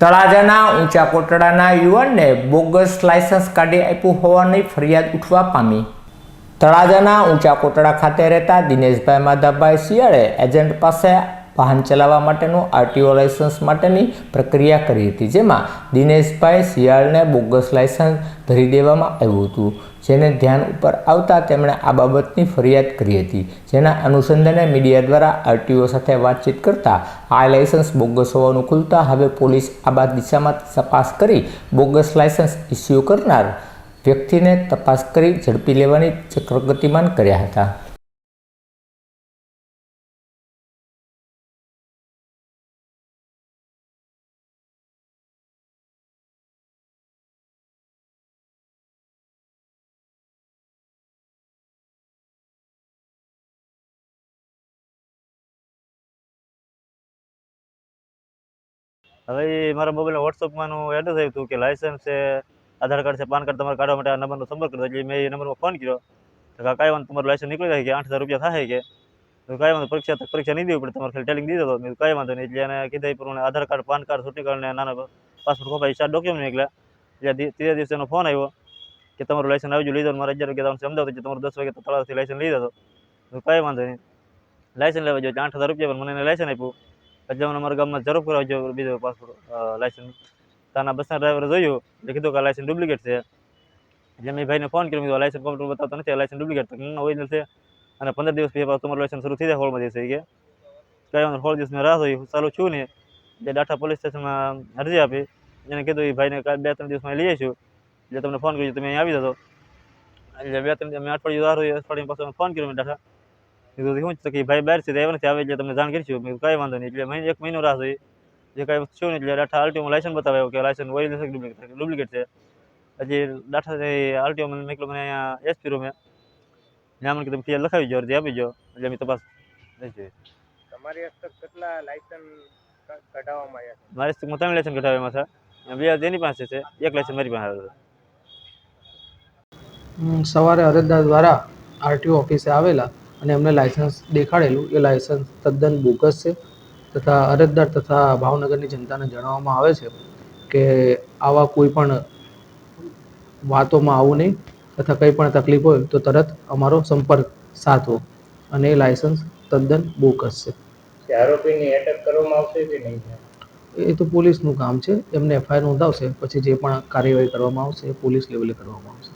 તળાજાના ઊંચા કોટડાના યુવાનને bogus licence કાઢી આપ્યું હોવાની ફરિયાદ ઉઠવા પામી. તળાજાના ઊંચા કોટડા ખાતે રહેતા દિનેશભાઈ માધવભાઈ શિયાળે એજન્ટ પાસે વાહન ચલાવવા માટેનું આરટીઓ લાયસન્સ માટેની પ્રક્રિયા કરી હતી, જેમાં દિનેશભાઈ શિયાળને બોગસ લાયસન્સ ધરી દેવામાં આવ્યું હતું. જેને ધ્યાન ઉપર આવતા તેમણે આ બાબતની ફરિયાદ કરી હતી. જેના અનુસંધાને મીડિયા દ્વારા આરટીઓ સાથે વાતચીત કરતા આ લાયસન્સ બોગસ હોવાનું ખુલતા હવે પોલીસ આ દિશામાં તપાસ કરી બોગસ લાયસન્સ ઇસ્યુ કરનાર વ્યક્તિને તપાસ કરી ઝડપી લેવાની ચક્રગતિમાન કર્યા હતા. હવે એ મારા મોબાઈલમાં વોટ્સઅપમાંનું એડ્રેસ આવ્યું હતું કે લાયસન્સ છે, આધાર કાર્ડ છે, પાન કાર્ડ તમારે કાઢવા માટે આ નંબરનો સંપર્ક કરતો એટલે મેં એ નંબરમાં ફોન કર્યો. તો કાંઈ વાંધો તમારું લાયસન્સ નીકળી જાય કે આઠ હજાર રૂપિયા થાય કે. તો કાંઈ વાંધો પરીક્ષા પરીક્ષા નહીં દેવી પડે, તમારે ખાલી ટેલિંગ દીધો હતો મેં કાંઈ વાંધો નહીં, એટલે એને કીધા પ્રમાણે આધાર કાર્ડ પાન કાર્ડ ચૂંટણી કાર્ડ ને નાના પાસપોર્ટ કોપા એ ચાર ડોક્યુમેન્ટ નીકળ્યા. એટલે ત્રીજે દિવસે એનો ફોન આવ્યો કે તમારું લાયસન્સ આવી ગયું લીધો ને મારે અગિયાર વાગે તમને સમજાવતો કે તમારું દસ વાગે તળાવથી લાયસન્સ લીધો હતો તો કાંઈ વાંધો નહીં. લાયસન્સ લેવા જોઈએ આઠ હજાર રૂપિયા પણ મને એને લાયસન્સ આપ્યું. મને અમારા ગામમાં જરૂર કરાવજો બીજો પાસપોર્ટ લાયસન્સ તાના બસના ડ્રાઈવરે જોયું, એટલે કીધું કે લાયસન્સ ડુપ્લિકેટ છે. એટલે મેં ભાઈને ફોન કર્યો કીધું લાઇસન્સ કમ્પ્યુટર બતાવતો નથી લાયસન્સ ડુપ્લિકેટ ઓરિજિનલ છે. અને પંદર દિવસ પછી તમારું લાઇસન્સ શરૂ થઈ જાય, હોળમાં દિવસે કે. કઈ હોળ દિવસ મેં રાહ જોઈ ચાલુ છું ને, એટલે ડાટા પોલીસ સ્ટેશનમાં અરજી આપી. એને કીધું એ ભાઈને બે ત્રણ દિવસમાં લઈ આવીશું. એટલે તમને ફોન કર્યો, તમે અહીં આવી જતો એટલે બે ત્રણ મેં અઠવાડિયું રાહ જોઈ અઠવાડિયા પાછો ફોન કર્યો મેં ડાટા કીધું શું છે? કે ભાઈ બહાર છે આવ્યા નથી આવે એટલે તમને જાણ કરીશું મેં કાંઈ વાંધો નહીં. એટલે મહિને એક મહિનો રાહ જોઈ. જે કાંઈ છું નહીં એટલે ડાઠા આરટીઓમાં લાયસન્સ બતાવ્યો કે લાયસન્સ ઓરિજિનલ નથી ડુપ્લિકેટ ડુપ્લિકેટ છે? હજી ડાઠા આરટીઓ મને મેં મને અહીંયા એસપી રૂમે ત્યાં મને કીધું ફિયાર લખાવી જો અરજી આપી જો એટલે અમે તપાસ લઈ જોઈએ તમારી કેટલા લાયસન્સ કઢાવવામાં આવ્યા છે? મારી ત્રણ લાયસન્સ કઢાવ્યા છે. અને બે એની પાસે છે. એક લાયસન્સ મારી પાસે આવ્યો હમ, સવારે અરજદાર દ્વારા આરટીઓ ઓફિસે આવેલા. અને એમને લાયસન્સ દેખાડેલું. એ લાયસન્સ તદ્દન બોગસ છે તથા અરજદાર તથા ભાવનગરની જનતાને જણાવવામાં આવે છે કે આવા કોઈ પણ વાતોમાં આવું નહીં તથા કંઈ પણ તકલીફ હોય તો તરત અમારો સંપર્ક સાધવો અને એ લાયસન્સ તદ્દન બોગસ છે. આરોપીની અટક કરવામાં આવશે કે નહીં? એ તો પોલીસનું કામ છે. એમને એફઆઈઆર નોંધાવશે પછી જે પણ કાર્યવાહી કરવામાં આવશે એ પોલીસ લેવલે કરવામાં આવશે.